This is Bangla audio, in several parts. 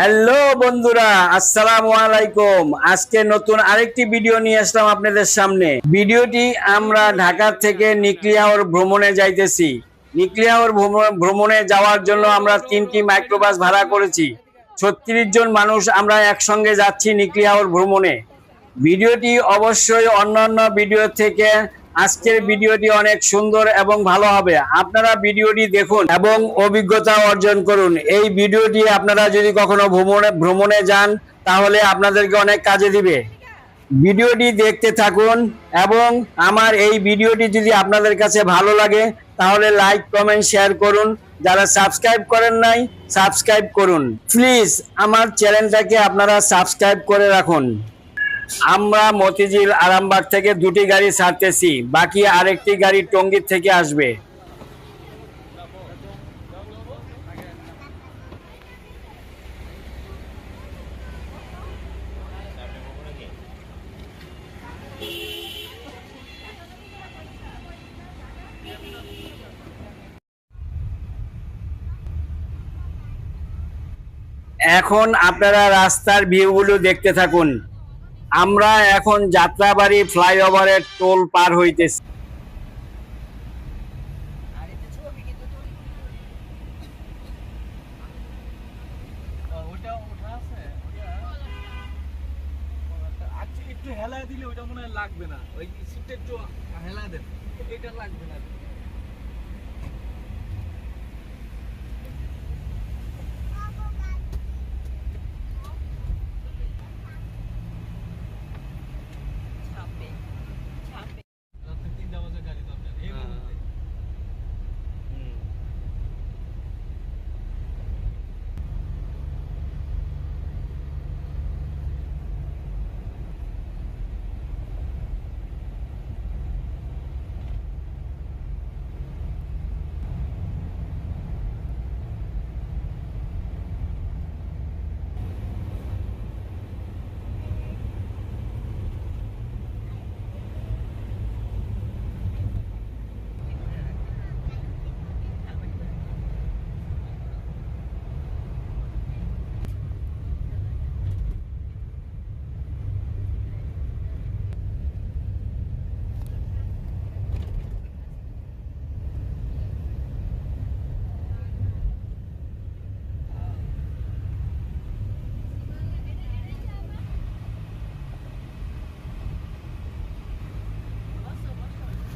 হ্যালো বন্ধুরা, আসসালামু আলাইকুম। আজকে নতুন আরেকটি ভিডিও নিয়ে আসলাম আপনাদের সামনে। ভিডিওটি আমরা ঢাকা থেকে নিকলিয়াওর ভ্রমণে যাইতেছি। নিকলিয়াওর ভ্রমণ- যাওয়ার জন্য আমরা তিনটি মাইক্রোবাস ভাড়া করেছি। ছত্রিশ জন মানুষ আমরা একসঙ্গে যাচ্ছি নিকলিয়াওর ভ্রমণে। ভিডিওটি অবশ্যই অন্যান্য ভিডিও থেকে আজকের ভিডিওটি অনেক সুন্দর এবং ভালো হবে। আপনারা ভিডিওটি দেখুন এবং অভিজ্ঞতা অর্জন করুন। এই ভিডিওটি আপনারা যদি কখনো ভ্রমণে ভ্রমণে যান, তাহলে আপনাদেরকে অনেক কাজে দিবে। ভিডিওটি দেখতে থাকুন এবং আমার এই ভিডিওটি যদি আপনাদের কাছে ভালো লাগে, তাহলে লাইক, কমেন্ট, শেয়ার করুন। যারা সাবস্ক্রাইব করেন নাই, সাবস্ক্রাইব করুন। প্লিজ, আমার চ্যানেলটাকে আপনারা সাবস্ক্রাইব করে রাখুন। আমরা মতিঝিল আরামবাগ থেকে দুটি গাড়ি ছাড়তেছি, বাকি আরেকটি গাড়ি টঙ্গীর থেকে আসবে। এখন আপনারা রাস্তার ভিউগুলো দেখতে থাকুন। আমরা এখন যাত্রাবাড়ি ফ্লাইওভারের টোল পার হইতেছি। আচ্ছা একটু হেলায় দিলে ওটা মনে হয় লাগবে না। ওই সিটটা একটু হেলায় দেন। এটা লাগবে না রাত্রে তিনটা বাজে গাড়ি দরকার এই মুহূর্তে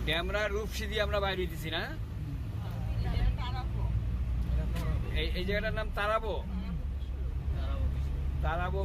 ক্যামেরা রূপ দিয়ে আমরা বাইরে হইতেছি না? এই এই জায়গাটার নাম তারাবো? তারাবো।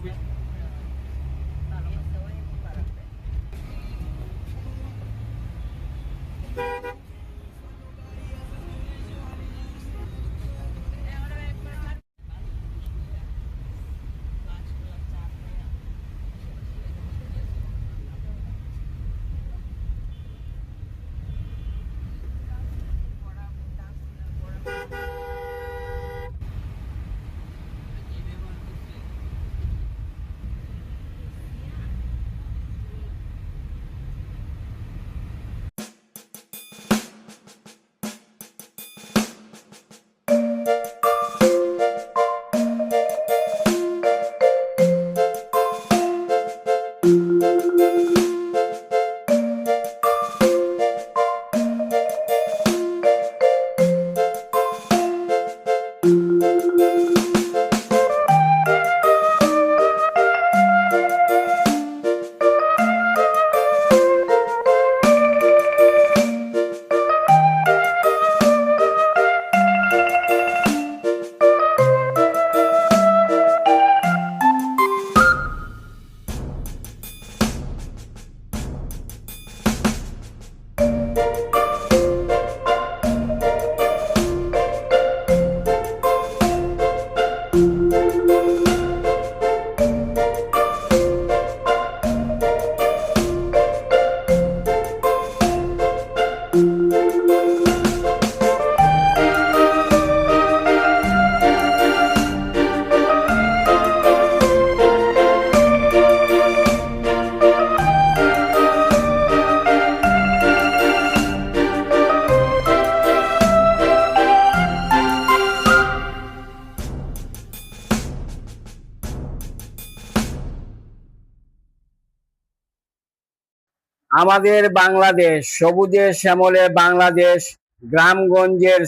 আমাদের বাংলাদেশ সবুজে শ্যামলে বাংলাদেশ, গ্রামগঞ্জের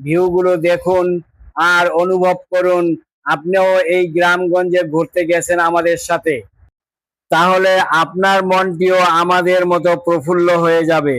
ভিউগুলো দেখুন আর অনুভব করুন। আপনিও এই গ্রামগঞ্জে ঘুরতে গেছেন আমাদের সাথে। তাহলে আপনার মনটিও আমাদের মতো প্রফুল্ল হয়ে যাবে।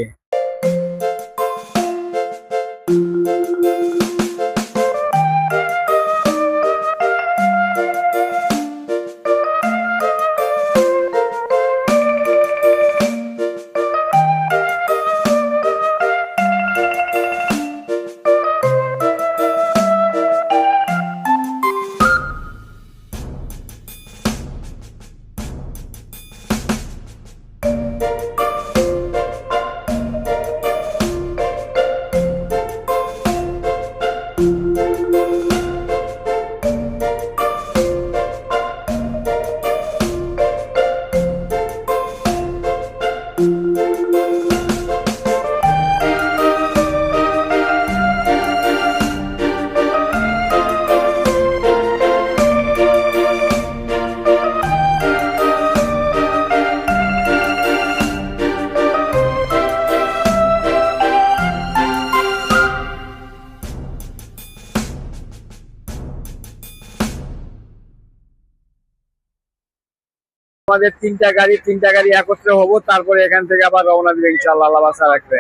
আমাদের তিনটা গাড়ি তিনটা গাড়ি একত্রে হব, তারপরে এখান থেকে আবার রওনা দিবে ইনশাআল্লাহ, আল্লাহ বাসা রাখবে।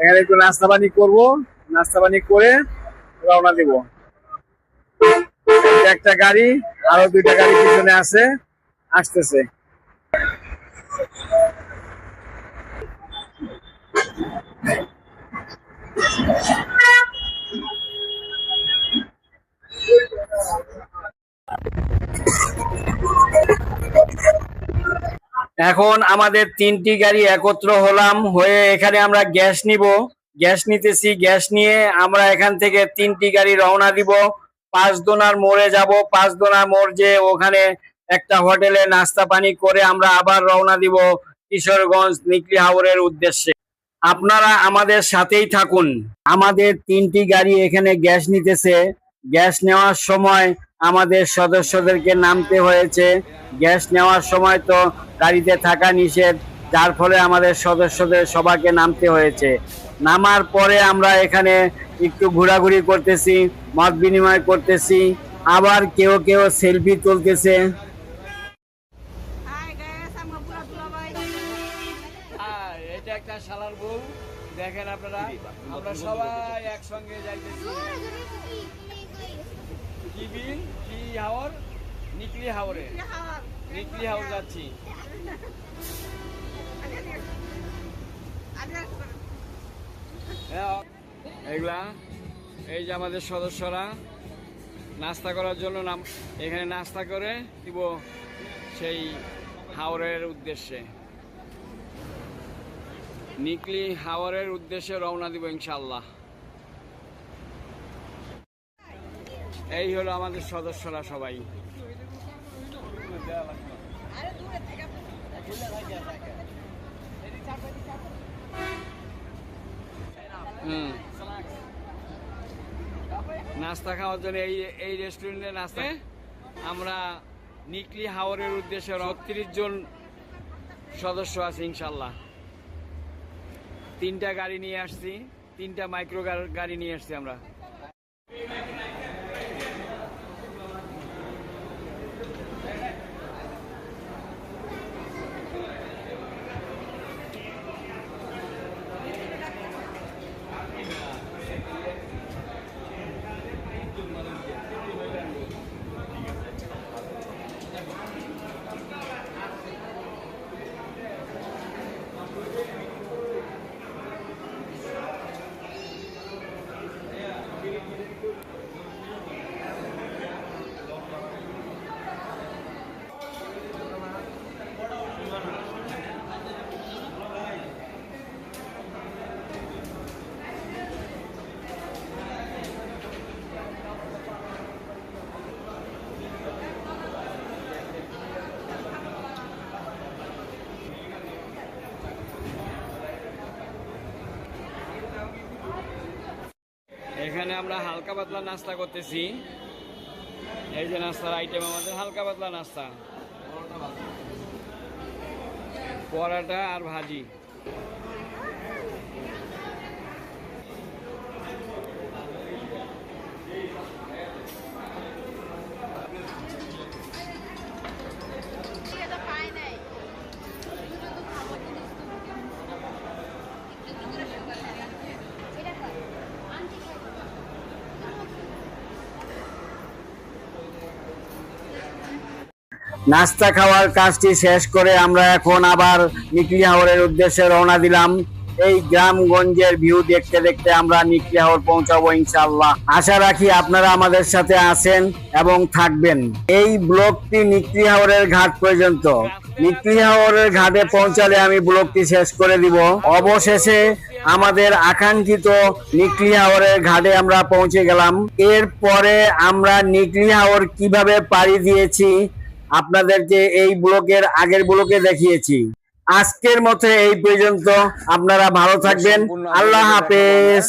এখানে একটু নাস্তা পানি করব নাস্তা পানি করে রওনা দিব। একটা গাড়ি, আরও দুইটা গাড়ি পিছনে আছে, আসতেছে। এখন আমাদের তিনটি গাড়ি একত্র হলাম, হয়ে এখানে আমরা গ্যাস নিব। গ্যাস নিতেছি, গ্যাস নিয়ে আমরা এখান থেকে তিনটি গাড়ি রওনা দিব। পাঁচ দোনার মোড়ে যাব। পাঁচ দোনার মোড় যে ওখানে একটা হোটেলে নাস্তা পানি করে আমরা আবার রওনা দিব কিশোরগঞ্জ নিকলি হাওরের উদ্দেশ্যে। আপনারা আমাদের সাথেই থাকুন। আমাদের তিনটি গাড়ি এখানে গ্যাস নিতেছে। গ্যাস নেওয়ার সময় আমাদের সদস্যদেরকে নামতে হয়েছে। গ্যাস নেওয়ার সময় তো গাড়িতে থাকা নিষেধ যার ফলে আমাদের সদস্যদের সবাইকে নামতে হয়েছে। নামার পরে আমরা এখানে একটু ঘোরাঘুরি করতেছি মত বিনিময় করতেছি। আবার কেউ কেউ সেলফি তুলতেছে। দেখেন আপনারা আমরা সবাই একসঙ্গে যাইতেছি। কি বিল কি হাওর। নিকলি হাওরে। নিকলি হাওর যাচ্ছি. হ্যাঁ, এগুলা এই যে আমাদের সদস্যরা নাস্তা করার জন্য নাম এখানে নাস্তা করে দিব সেই হাওরের উদ্দেশ্যে। নিকলি হাওরের উদ্দেশ্যে রওনা দিব ইনশাল্লাহ এই হলো আমাদের সদস্যরা সবাই. হুম। নাস্তা খাওয়ার জন্য এই এই রেস্টুরেন্টে নাস্তা আমরা নিকলি হাওরের উদ্দেশ্যে রত্রিশ জন সদস্য আছে ইনশাল্লাহ। তিনটা গাড়ি নিয়ে আসছি তিনটা মাইক্রো গাড়ি নিয়ে আসছি আমরা এখানে আমরা হালকা পাতলা নাস্তা করতেছি। এই যে নাস্তার আইটেম আমাদের, হালকা পাতলা নাস্তা। পরাটা আর ভাজি। নাস্তা খাওয়ার কাজটি শেষ করে আমরা এখন আবার নিকলি হাওরের উদ্দেশ্যে রওনা দিলাম। এই গ্রামগঞ্জের ভিউ দেখতে দেখতে আমরা নিকলি হাওর পৌঁছাবো ইনশাল্লাহ আশা রাখি আপনারা আমাদের সাথে আছেন এবং থাকবেন। এই ব্লকটি নিকলি হাওরের ঘাট পর্যন্ত। নিকলি হাওরের ঘাটে পৌঁছালে আমি ব্লকটি শেষ করে দিব। অবশেষে আমাদের আকাঙ্ক্ষিত নিকলি হাওরের ঘাটে আমরা পৌঁছে গেলাম। এরপরে আমরা নিকলি হাওর কীভাবে পাড়ি দিয়েছি আপনাদেরকে এই ব্লকের আগের ব্লকে দেখিয়েছি। আজকের মতে এই পর্যন্ত। আপনারা ভালো থাকবেন। আল্লাহ হাফেজ।